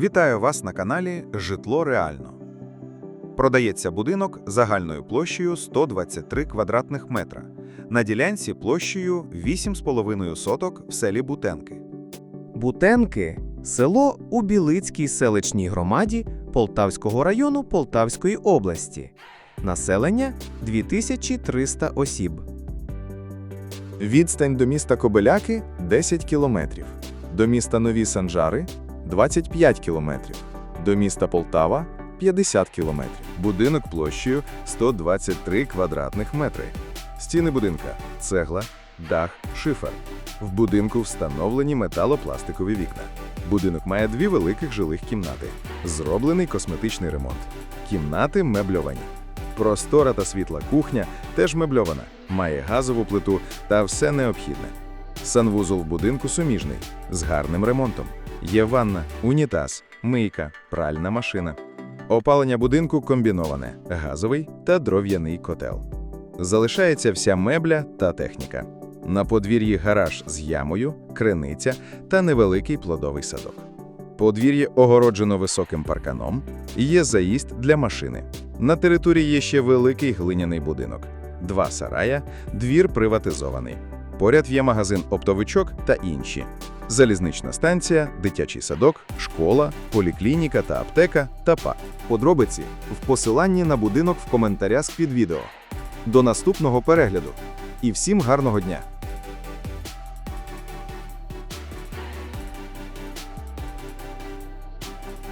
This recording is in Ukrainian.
Вітаю вас на каналі Житло Реально. Продається будинок загальною площею 123 квадратних метра на ділянці площею 8,5 соток в селі Бутенки. Бутенки село у Білицькій селищній громаді Полтавського району Полтавської області. Населення 2300 осіб. Відстань до міста Кобиляки 10 кілометрів. До міста Нові Санжари 25 кілометрів. До міста Полтава 50 кілометрів. Будинок площею 123 квадратних метри. Стіни будинка цегла, дах, шифер. В будинку встановлені металопластикові вікна. Будинок має дві великих жилих кімнати. Зроблений косметичний ремонт. Кімнати мебльовані. Простора та світла кухня теж мебльована, має газову плиту та все необхідне. Санвузол в будинку суміжний, з гарним ремонтом. Є ванна, унітаз, мийка, пральна машина. Опалення будинку комбіноване, газовий та дров'яний котел. Залишається вся мебля та техніка. На подвір'ї гараж з ямою, криниця та невеликий плодовий садок. Подвір'я огороджено високим парканом, є заїзд для машини. На території є ще великий глиняний будинок, два сарая, двір приватизований. Поряд є магазин оптовичок та інші. Залізнична станція, дитячий садок, школа, поліклініка та аптека та пак. Подробиці в посиланні на будинок в коментарях під відео. До наступного перегляду. І всім гарного дня!